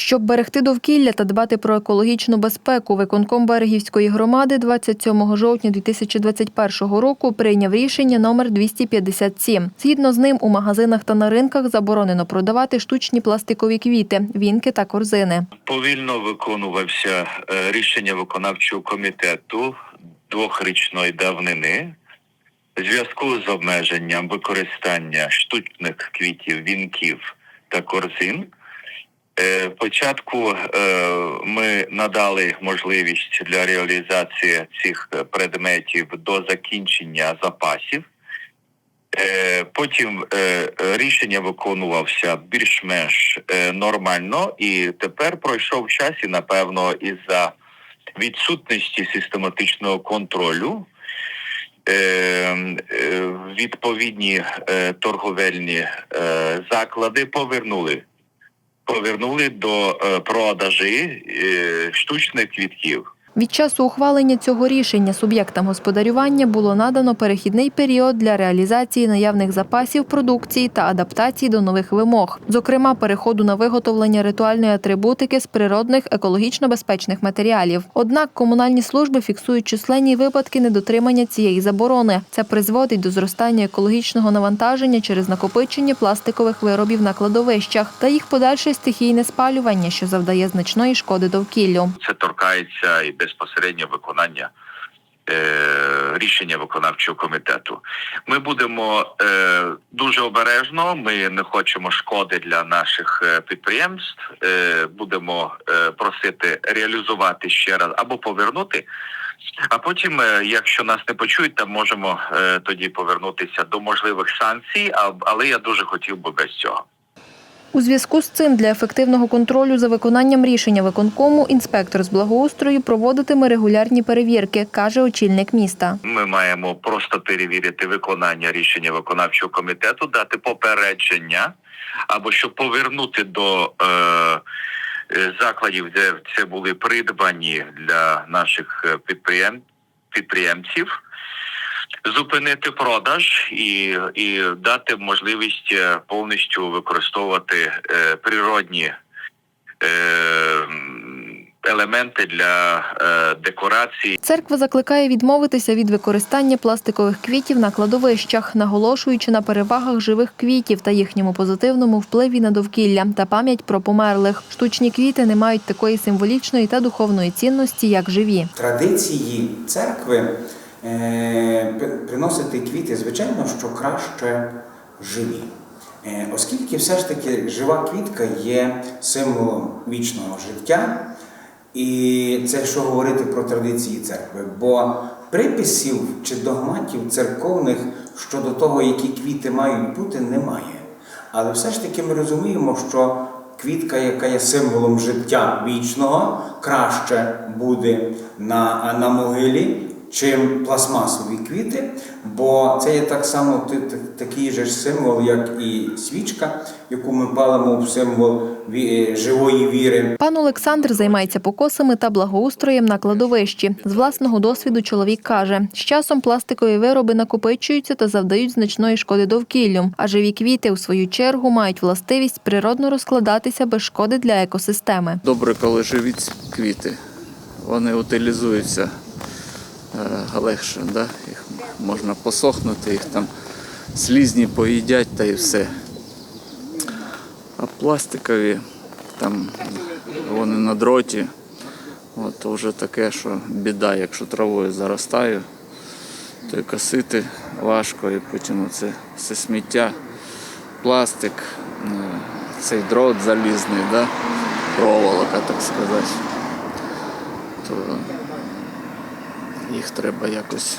Щоб берегти довкілля та дбати про екологічну безпеку, виконком Берегівської громади 27 жовтня 2021 року прийняв рішення номер 257. Згідно з ним, у магазинах та на ринках заборонено продавати штучні пластикові квіти, вінки та корзини. повільно виконувався е, рішення виконавчого комітету двохрічної давнини зв'язку з обмеженням використання штучних квітів, вінків та корзин. Е, Спочатку е, ми надали можливість для реалізації цих е, предметів до закінчення запасів. Е, Потім е, е, рішення виконувався більш-менш е, нормально, і тепер пройшов час, і напевно, із-за відсутності систематичного контролю. е, е, Відповідні е, торговельні е, заклади повернули повернули до е, продажі е, штучних квітків. Від часу ухвалення цього рішення суб'єктам господарювання було надано перехідний період для реалізації наявних запасів продукції та адаптації до нових вимог, зокрема переходу на виготовлення ритуальної атрибутики з природних екологічно безпечних матеріалів. Однак комунальні служби фіксують численні випадки недотримання цієї заборони. Це призводить до зростання екологічного навантаження через накопичення пластикових виробів на кладовищах та їх подальше стихійне спалювання, що завдає значної шкоди довкіллю. Це торкається безпосередньо виконання е, рішення виконавчого комітету. Ми будемо е, дуже обережно. Ми не хочемо шкоди для наших е, підприємств. Е, будемо е, просити реалізувати ще раз або повернути. А потім, е, якщо нас не почують, то можемо е, тоді повернутися до можливих санкцій. А, але я дуже хотів би без цього. У зв'язку з цим для ефективного контролю за виконанням рішення виконкому інспектор з благоустрою проводитиме регулярні перевірки, каже очільник міста. Ми маємо просто перевірити виконання рішення виконавчого комітету, дати попередження, або щоб повернути до е, е, закладів, де це були придбані для наших е, підприєм, підприємців, зупинити продаж і, і дати можливість е, повністю використовувати е, природні. Е, елементи для е, декорації Церква закликає відмовитися від використання пластикових квітів на кладовищах, наголошуючи на перевагах живих квітів та їхньому позитивному впливі на довкілля та пам'ять про померлих. Штучні квіти не мають такої символічної та духовної цінності, як живі. традиції церкви приносити квіти, звичайно, що краще живі. Е, Оскільки все ж таки жива квітка є символом вічного життя, і це що говорити про традиції церкви, бо приписів чи догматів церковних щодо того, які квіти мають бути, немає. Але все ж таки ми розуміємо, що квітка, яка є символом життя вічного, краще буде на, на могилі, чим пластмасові квіти, бо це є так само такий же ж символ, як і свічка, яку ми палимо в символ ві- живої віри. Пан Олександр займається покосами та благоустроєм на кладовищі. З власного досвіду чоловік каже, з часом пластикові вироби накопичуються та завдають значної шкоди довкіллю, а живі квіти, у свою чергу, мають властивість природно розкладатися без шкоди для екосистеми. Добре, коли живі квіти. Вони утилізуються е, легше, да? їх можна посохнути, їх там слізні поїдять та і все. А пластикові, там вони на дроті, от, то вже таке, що біда, якщо травою заростаю, то і косити важко, і потім це все сміття, пластик, е, цей дрот залізний, да? проволока, так сказати. То їх треба якось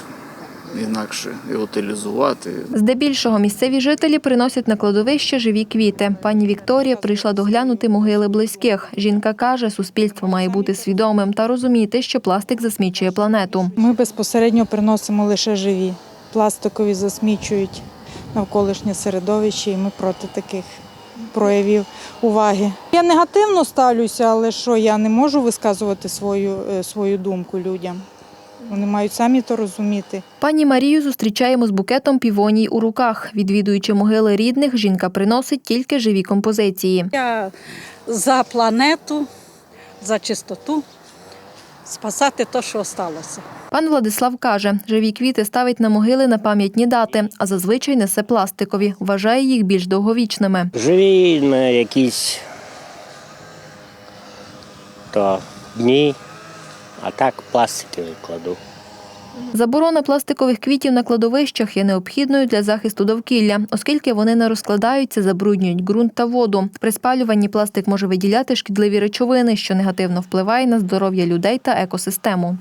інакше і утилізувати. Здебільшого місцеві жителі приносять на кладовище живі квіти. Пані Вікторія прийшла доглянути могили близьких. Жінка каже, суспільство має бути свідомим та розуміти, що пластик засмічує планету. Ми безпосередньо приносимо лише живі. Пластикові засмічують навколишнє середовище, і ми проти таких проявів уваги. Я негативно ставлюся, але що я не можу висказувати свою, е, свою думку людям. Вони мають самі то розуміти. Пані Марію зустрічаємо з букетом півоній у руках. Відвідуючи могили рідних, жінка приносить тільки живі композиції. Я за планету, за чистоту, спасати те, що залишилося. Пан Владислав каже, живі квіти ставить на могили на пам'ятні дати, а зазвичай несе пластикові. Вважає їх більш довговічними. Живі на якісь то дні, а так пластикові кладу. Заборона пластикових квітів на кладовищах є необхідною для захисту довкілля, оскільки вони не розкладаються, забруднюють ґрунт та воду. При спалюванні пластик може виділяти шкідливі речовини, що негативно впливає на здоров'я людей та екосистему.